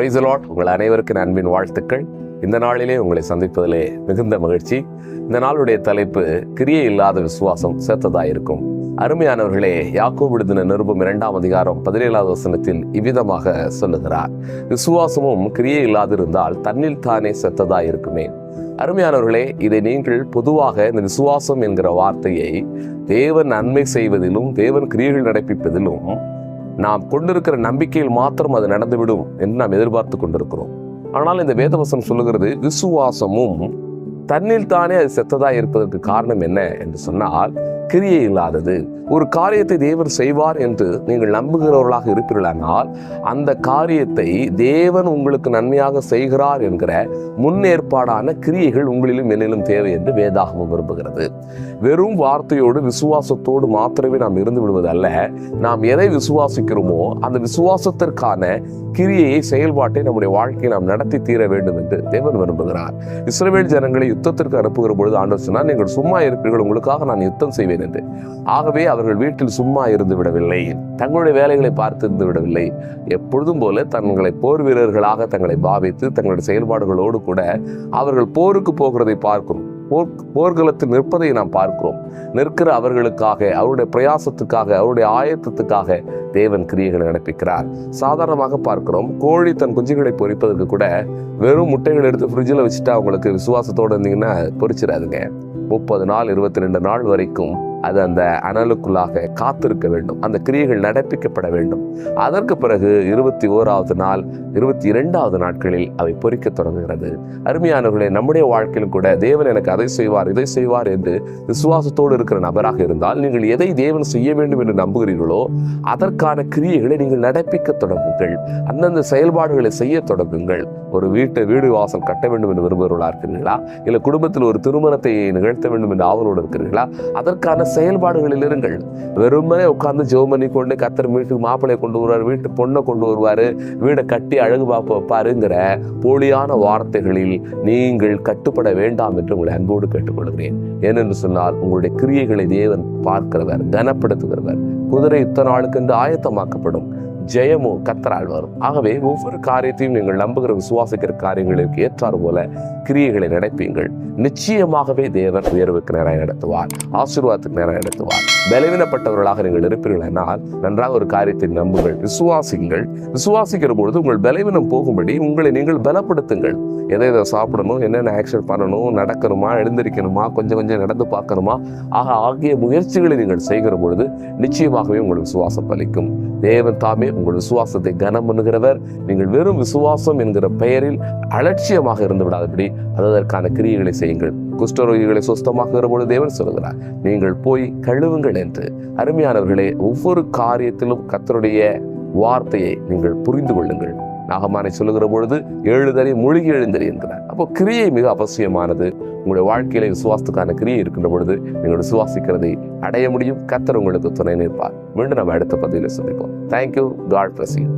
Price lot உங்கள் அனைவருக்கும் அன்பின் வாழ்த்துக்கள். இந்த நாளிலே உங்களை சந்திப்பதிலே மிகுந்த மகிழ்ச்சி. இந்த நாளுடைய தலைப்பு கிரியை இல்லாத விசுவாசம் செத்ததாயிருக்கும் அருமையானவர்களே யாக்கோ விடுதின நிருபம் இரண்டாம் அதிகாரம் பதினேழாவது வசனத்தில் இவ்விதமாக சொல்லுகிறார். விசுவாசமும் கிரியை இல்லாதிருந்தால் தன்னில் தானே செத்ததாயிருக்குமே அருமையானவர்களே இதை நீங்கள் பொதுவாக இந்த விசுவாசம் என்கிற வார்த்தையை தேவன் நன்மை செய்வதிலும் தேவன் கிரியைகள் நடப்பிப்பதிலும் நாம் கொண்டிருக்கிற நம்பிக்கையில் மாத்திரம் அது நடந்துவிடும் என்று நாம் எதிர்பார்த்து கொண்டிருக்கிறோம். ஆனால் இந்த வேதவசம் சொல்லுகிறது விசுவாசமும் தன்னில் தானே அது செத்ததாக இருப்பதற்கு காரணம் என்ன என்று சொன்னால் கிரியை இல்லாதது ஒரு காரியத்தை தேவர் செய்வார் என்று நீங்கள் நம்புகிறவர்களாக இருப்பீர்களானால் அந்த காரியத்தை தேவன் உங்களுக்கு நன்மையாக செய்கிறார் என்கிற முன்னேற்பாடான கிரியைகள் உங்களிலும் என்னிலும் தேவை என்று வேதாகமம் விரும்புகிறது. வெறும் வார்த்தையோடு விசுவாசத்தோடு மாத்திரமே நாம் இருந்து விடுவதல்ல. நாம் எதை விசுவாசிக்கிறோமோ அந்த விசுவாசத்திற்கான கிரியையை செயல்பாட்டை நம்முடைய வாழ்க்கையை நாம் நடத்தி தீர வேண்டும் என்று தேவன் விரும்புகிறார். இஸ்ரேல் ஜனங்களை யுத்தத்திற்கு அனுப்புகிற பொழுது ஆண்டவர் சொன்னால் நீங்கள் சும்மா இருப்பீர்கள் உங்களுக்காக நான் யுத்தம் செய்வேன் என்று. ஆகவே அவர்கள் வீட்டில் சும்மா இருந்து விடவில்லை. தங்களுடைய வேலைகளை பார்த்திருந்து விடவில்லை. எப்பொழுதும் போல தங்களை போர் வீரர்களாக தங்களை பாவித்து தங்களுடைய செயல்பாடுகளோடு கூட அவர்கள் போருக்கு போகிறதை பார்க்கிறோம். போர் போர்க்களத்தில் நிற்பதை நாம் பார்க்கிறோம். நிற்கிற அவர்களுக்காக அவருடைய பிரயாசத்துக்காக அவருடைய ஆயத்தத்துக்காக தேவன் கிரியைகளை நடப்பிக்கிறார் சாதாரணமாக பார்க்கிறோம் கோழி தன் குஞ்சுகளை பொரிப்பதற்கு கூட வெறும் முட்டைகள் எடுத்து ஃப்ரிட்ஜில் வச்சுட்டா அவங்களுக்கு விசுவாசத்தோடு இருந்தீங்கன்னா பொறிச்சிடாதுங்க. முப்பது நாள் இருபத்தி ரெண்டு நாள் வரைக்கும் அது அந்த அனலுக்குள்ளாக காத்திருக்க வேண்டும். அந்த கிரியைகள் நடப்பிக்கப்பட வேண்டும். அதற்கு பிறகு இருபத்தி ஓராவது நாள் இருபத்தி இரண்டாவது நாட்களில் அவை பொறிக்க தொடங்குகிறது. அருமையானவர்களே நம்முடைய வாழ்க்கையிலும் கூட தேவன் எனக்கு அதை செய்வார் இதை செய்வார் என்று விசுவாசத்தோடு இருக்கிற நபராக இருந்தால் நீங்கள் எதை தேவன் செய்ய வேண்டும் என்று நம்புகிறீர்களோ அதற்கான கிரியைகளை நீங்கள் நடப்பிக்க தொடங்குங்கள். அந்தந்த செயல்பாடுகளை செய்ய தொடங்குங்கள். ஒரு வீட்டை வீடு வாசல் கட்ட வேண்டும் என்று விரும்புகிறவர்களா இருக்கிறீர்களா? இல்லை குடும்பத்தில் ஒரு திருமணத்தை நிகழ்த்த வேண்டும் என்று ஆவலோடு இருக்கிறீர்களா? அதற்கான செயல்பாடுகளில் இருங்கள். வெறுமனே உட்கார்ந்து ஜெபம் பண்ணி கொண்டு கத்தர் வீட்டுக்கு மாப்பிள்ளையை கொண்டு வருவார் வீட்டு பொண்ணை கொண்டு வருவார் வீடை கட்டி அழகு பார்ப்ப வைப்பாருங்கிற போலியான வார்த்தைகளில் நீங்கள் கட்டுப்பட வேண்டாம் என்று உங்களை அன்போடு கேட்டுக்கொள்கிறேன். ஏனென்று சொன்னால் உங்களுடைய கிரியைகளை தேவன் பார்க்கிறவர் கனப்படுத்துகிறவர். குதிரை யுத்த நாளுக்கு என்று ஆயத்தமாக்கப்படும். ஜெயமோ கத்தரால் வரும். ஆகவே ஒவ்வொரு காரியத்தையும் நீங்கள் நம்புகிற விசுவாசிக்கிற காரியங்களுக்கு ஏற்றாறு போல கிரியைகளை நடப்பீங்கள் நிச்சயமாகவே தேவன் உயர்வுக்கு நேராக நடத்துவார். ஆசீர்வாதத்துக்கு நேராக நடத்துவார். பலவீனப்பட்டவர்களாக நீங்கள் இருப்பீர்கள் என்றால் நன்றாக ஒரு காரியத்தை நம்புங்கள் விசுவாசிங்கள் விசுவாசிக்கிற பொழுது உங்கள் பலவீனம் போகும்படி உங்களை நீங்கள் பலப்படுத்துங்கள். எதை எதை சாப்பிடணும் என்னென்ன ஆக்ஷன் பண்ணணும் நடக்கணுமா எழுந்திருக்கணுமா கொஞ்சம் கொஞ்சம் நடந்து பார்க்கணுமா? ஆக ஆகிய முயற்சிகளை நீங்கள் செய்கிற பொழுது நிச்சயமாகவே உங்கள் விசுவாசம் பலிக்கும். தேவன் தாமே உங்கள் விசுவாசத்தை கனம் பண்ணுகிறவர். நீங்கள் வெறும் விசுவாசம் என்கிற பெயரில் அலட்சியமாக இருந்து விடாதபடி அதற்கான கிரியைகளை செய்யுங்கள். குஷ்டரோகிகளை சுஸ்தமாக்குகிற பொழுது தேவன் சொல்கிறார் நீங்கள் போய் கழுவுங்கள் என்று. அருமையானவர்களே ஒவ்வொரு காரியத்திலும் கத்தருடைய வார்த்தையை நீங்கள் புரிந்து கொள்ளுங்கள். நாகமானை சொல்லுகிற பொழுது எழுதறி மூழ்கி எழுந்தறி என்கிறார் அப்போ கிரியை மிக அவசியமானது. உங்களுடைய வாழ்க்கையில விசுவாசத்துக்கான கிரியை இருக்கின்ற பொழுது நீங்கள் விசுவாசிக்கிறதை அடைய முடியும். கத்தர் உங்களுக்கு துணை நிற்பார் மீண்டும் நம்ம அடுத்த பதிவில் சந்திப்போம். Thank you God bless you